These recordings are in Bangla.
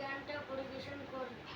গানটা পরিবেশন করব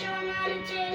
সোনার চেয়ে।